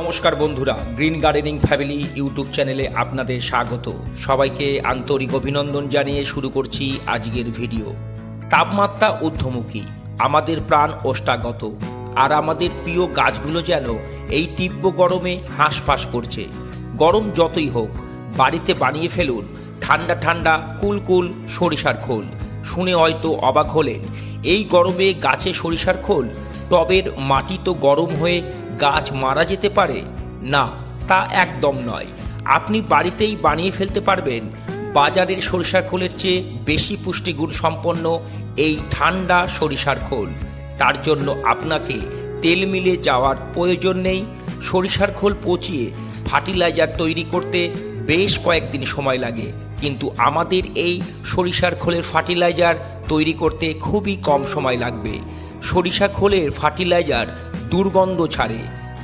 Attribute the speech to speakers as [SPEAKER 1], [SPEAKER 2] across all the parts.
[SPEAKER 1] নমস্কার বন্ধুরা, green gardening family YouTube চ্যানেলে আপনাদের স্বাগত। সবাইকে আন্তরিক অভিনন্দন জানিয়ে শুরু করছি আজকের ভিডিও। তাপমাত্রা ঊর্ধ্বমুখী, আমাদের প্রাণ ওষ্ঠাগত আর আমাদের প্রিয় গাছগুলো যেন এই তীব্র গরমে হাঁসফাঁস করছে। গরম যতই হোক, বাড়িতে বানিয়ে ফেলুন ঠান্ডা ঠান্ডা কুলকুল সরিষার খোল। শুনে হয়তো অবাক হলেন, এই গরমে গাছে সরিষার খোল, টবের মাটি তো গরম হয়ে গাছ মারা যেতে পারে? না, তা একদম নয়। আপনি বাড়িতেই বানিয়ে ফেলতে পারবেন। বাজারের সরিষার খোলের চেয়ে বেশি পুষ্টিগুণ সম্পন্ন এই ঠান্ডা সরিষার খোল। তার জন্য আপনাকে তেল মিলে যাওয়ার প্রয়োজন নেই। সরিষার খোল পচিয়ে ফার্টিলাইজার তৈরি করতে বেশ কয়েকদিন সময় লাগে। কিন্তু আমাদের এই সরিষার খোলের ফার্টিলাইজার তৈরি করতে খুবই কম সময় লাগবে। সরিষা খোলের ফার্টিলাইজার দুর্গন্ধ ছাড়ে,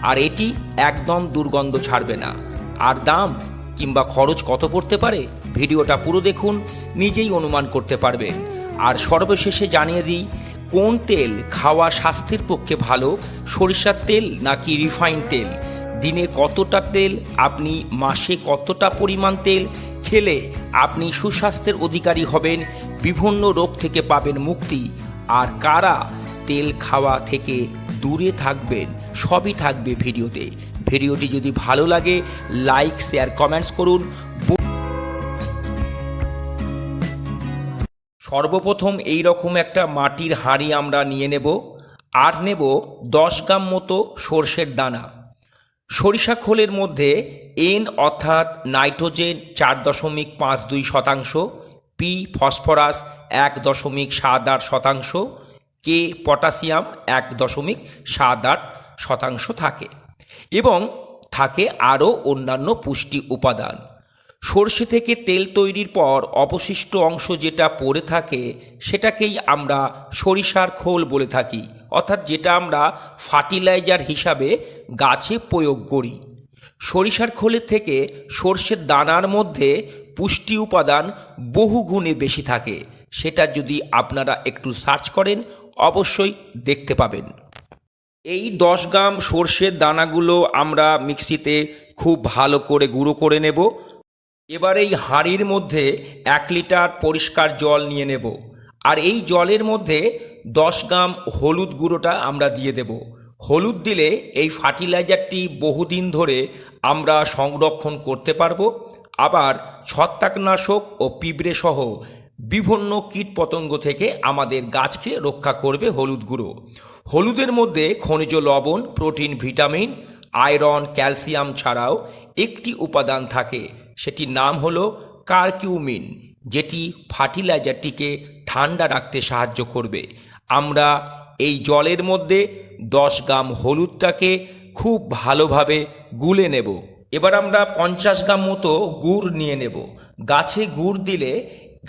[SPEAKER 1] আর এটি একদম দুর্গন্ধ ছাড়বে না। আর দাম কিংবা খরচ কত পড়তে পারে, ভিডিওটা পুরো দেখুন, নিজেই অনুমান করতে পারবেন। আর সর্বশেষে জানিয়ে দিই, কোন তেল খাওয়া স্বাস্থ্যের পক্ষে ভালো, সরিষার তেল নাকি রিফাইন তেল? দিনে কতটা তেল, আপনি মাসে কতটা পরিমাণ তেল খেলে আপনি সুস্বাস্থ্যের অধিকারী হবেন, বিভিন্ন রোগ থেকে পাবেন মুক্তি। আর কারা তেল খাওয়া থেকে দূরে থাকবেন, সবই থাকবে ভিডিওতে। ভিডিওটি যদি ভালো লাগে লাইক শেয়ার কমেন্টস করুন। সর্বপ্রথম এই রকম একটা মাটির হাঁড়ি আমরা নিয়ে নেব। আর নেব দশ গ্রাম মতো সর্ষের দানা। সরিষা খোলের মধ্যে এন অর্থাৎ নাইট্রোজেন চার দশমিক পাঁচ দুই শতাংশ পি ফসফরাস এক দশমিক সাত আট শতাংশ কে পটাশিয়াম এক দশমিক সাত আট শতাংশ থাকে এবং থাকে আরও অন্যান্য পুষ্টি উপাদান। সর্ষে থেকে তেল তৈরির পর অবশিষ্ট অংশ যেটা পড়ে থাকে সেটাকেই আমরা সরিষার খোল বলে থাকি, অর্থাৎ যেটা আমরা ফার্টিলাইজার হিসাবে গাছে প্রয়োগ করি। সরিষার খোলের থেকে সর্ষের দানার মধ্যে পুষ্টি উপাদান বহু গুণে বেশি থাকে, সেটা যদি আপনারা একটু সার্চ করেন অবশ্যই দেখতে পাবেন। এই দশ গ্রাম সর্ষের দানাগুলো আমরা মিক্সিতে খুব ভালো করে গুঁড়ো করে নেব। এবার এই হাঁড়ির মধ্যে এক লিটার পরিষ্কার জল নিয়ে নেব। আর এই জলের মধ্যে দশ গ্রাম হলুদ গুঁড়োটা আমরা দিয়ে দেব। হলুদ দিলে এই ফার্টিলাইজারটি বহুদিন ধরে আমরা সংরক্ষণ করতে পারব। আবার ছত্রাকনাশক ও পিঁপড়ে সহ বিভিন্ন কীটপতঙ্গ থেকে আমাদের গাছকে রক্ষা করবে হলুদ গুঁড়ো। হলুদের মধ্যে খনিজ লবণ, প্রোটিন, ভিটামিন, আয়রন, ক্যালসিয়াম ছাড়াও একটি উপাদান থাকে। সেটির নাম হলো কার্কিউমিন, যেটি ফার্টিলাইজারটিকে ঠান্ডা রাখতে সাহায্য করবে। আমরা এই জলের মধ্যে দশ গ্রাম হলুদটাকে খুব ভালোভাবে গুলে নেব। এবার আমরা পঞ্চাশ গ্রাম মতো গুড় নিয়ে নেব। গাছে গুড় দিলে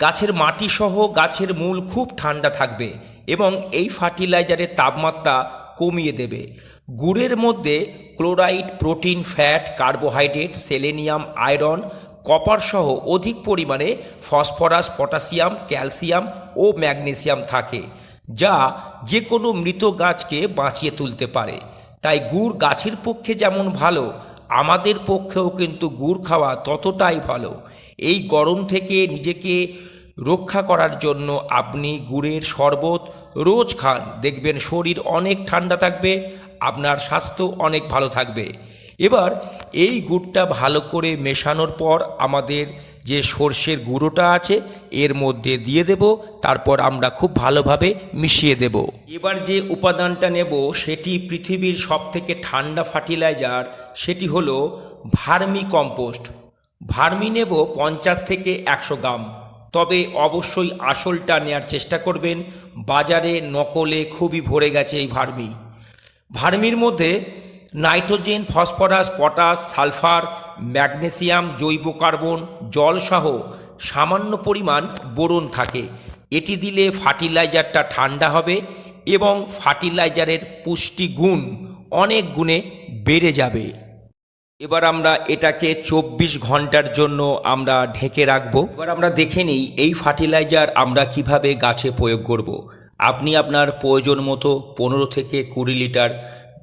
[SPEAKER 1] গাছের মাটি সহ গাছের মূল খুব ঠান্ডা থাকবে এবং এই ফার্টিলাইজারের তাপমাত্রা কমিয়ে দেবে। গুড়ের মধ্যে chloride, protein, fat, carbohydrate, selenium, iron, copper সহ অধিক পরিমাণে ফসফরাস, পটাশিয়াম, ক্যালসিয়াম ও ম্যাগনেসিয়াম থাকে, যা যে কোনো মৃত গাছকে বাঁচিয়ে তুলতে পারে। তাই গুড় গাছের পক্ষে যেমন ভালো আমাদের পক্ষেও কিন্তু গুড় খাওয়া ততটাই ভালো। এই গরম থেকে নিজেকে রক্ষা করার জন্য আপনি গুড়ের শরবত রোজ খান। দেখবেন শরীর অনেক ঠান্ডা থাকবে, আপনার স্বাস্থ্য অনেক ভালো থাকবে। এবার এই গুড়টা ভালো করে মেশানোর পর আমাদের যে সর্ষের গুঁড়োটা আছে, এর মধ্যে দিয়ে দেব, তারপর আমরা খুব ভালোভাবে মিশিয়ে দেব। এবার যে উপাদানটা নেব, সেটি পৃথিবীর সবথেকে ঠান্ডা ফার্টিলাইজার, সেটি হলো ভার্মি কম্পোস্ট। ভার্মি নেব পঞ্চাশ থেকে একশো গ্রাম। তবে অবশ্যই আসলটা নেয়ার চেষ্টা করবেন, বাজারে নকলে খুবই ভরে গেছে এই ভার্মি। ভার্মির মধ্যে nitrogen, phosphorus, potash, sulphur, magnesium, জৈব কার্বন, জলসহ সামান্য পরিমাণ বোরন থাকে। এটি দিলে ফার্টিলাইজারটা ঠান্ডা হবে এবং ফার্টিলাইজারের পুষ্টিগুণ অনেক গুণে বেড়ে যাবে। এবার আমরা এটাকে চব্বিশ ঘণ্টার জন্য আমরা ঢেকে রাখব। এবার আমরা দেখে নিই এই ফার্টিলাইজার আমরা কীভাবে গাছে প্রয়োগ করব। আপনি আপনার প্রয়োজন মতো পনেরো থেকে কুড়ি লিটার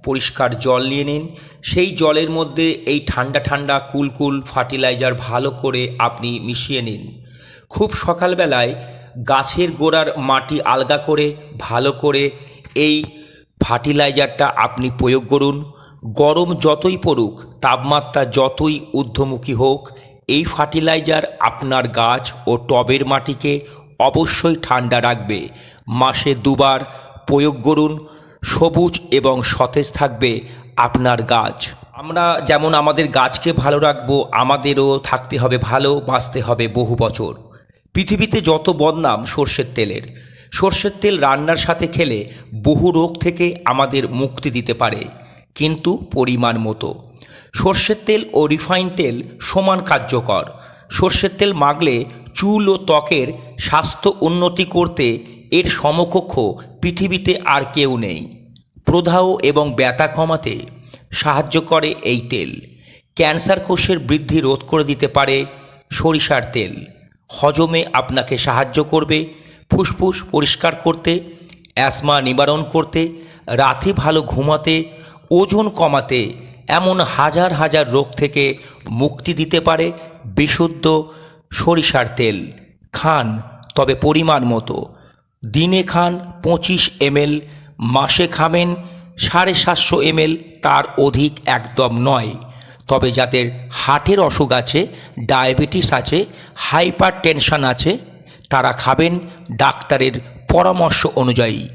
[SPEAKER 1] পরিষ্কার জল নিয়ে নিন। সেই জলের মধ্যে এই ঠান্ডা ঠান্ডা কুলকুল ফার্টিলাইজার ভালো করে আপনি মিশিয়ে নিন। খুব সকালবেলায় গাছের গোড়ার মাটি আলগা করে, ভালো করে এই ফার্টিলাইজারটা আপনি প্রয়োগ করুন। গরম যতই পড়ুক, তাপমাত্রা যতই ঊর্ধ্বমুখী হোক, এই ফার্টিলাইজার আপনার গাছ ও টবের মাটিকে অবশ্যই ঠান্ডা রাখবে। মাসে দুবার প্রয়োগ করুন। সবুজ এবং সতেজ থাকবে আপনার গাছ। আমরা যেমন আমাদের গাছকে ভালো রাখব, আমাদেরও থাকতে হবে ভালো, বাঁচতে হবে বহু বছর। পৃথিবীতে যত বদনাম সর্ষের তেলের, সর্ষের তেল রান্নার সাথে খেলে বহু রোগ থেকে আমাদের মুক্তি দিতে পারে, কিন্তু পরিমাণ মতো। সর্ষের তেল ও রিফাইন তেল সমান কার্যকর। সর্ষের তেল মাগলে চুল ও ত্বকের স্বাস্থ্য উন্নতি করতে এর সমকক্ষ পৃথিবীতে আর কেউ নেই। প্রদাহ এবং ব্যথা কমাতে সাহায্য করে এই তেল। ক্যান্সার কোষের বৃদ্ধি রোধ করে দিতে পারে সরিষার তেল। হজমে আপনাকে সাহায্য করবে ফুসফুস পরিষ্কার করতে, অ্যাসমা নিবারণ করতে, রাতে ভালো ঘুমাতে, ওজন কমাতে, এমন হাজার হাজার রোগ থেকে মুক্তি দিতে পারে বিশুদ্ধ সরিষার তেল। খান, তবে পরিমাণ মতো। দিনে খান পঁচিশ এমএল, মাসে খাবেন সাড়ে সাতশো এমএল তার অধিক একদম নয়। তবে যাদের হার্টের অসুখ আছে, ডায়াবেটিস আছে হাইপার টেনশন আছে, তারা খাবেন ডাক্তারের পরামর্শ অনুযায়ী।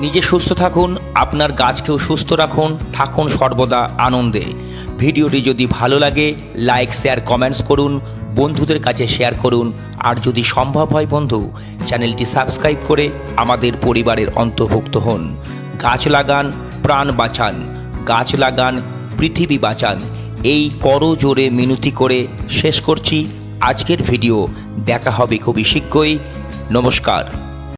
[SPEAKER 1] নিজে সুস্থ থাকুন, আপনার গাছকেও সুস্থ রাখুন, থাকুন সর্বদা আনন্দে। ভিডিওটি যদি ভালো লাগে, লাইক, শেয়ার, কমেন্টস করুন। বন্ধুদের কাছে শেয়ার করুন। আর যদি সম্ভব হয় বন্ধু, চ্যানেলটি সাবস্ক্রাইব করে আমাদের পরিবারের অন্তর্ভুক্ত হন। গাছ লাগান, প্রাণ বাঁচান। গাছ লাগান, পৃথিবী বাঁচান। এই করো জোরে মিনতি করে শেষ করছি আজকের ভিডিও। দেখা হবে খুবই শীঘ্রই। নমস্কার।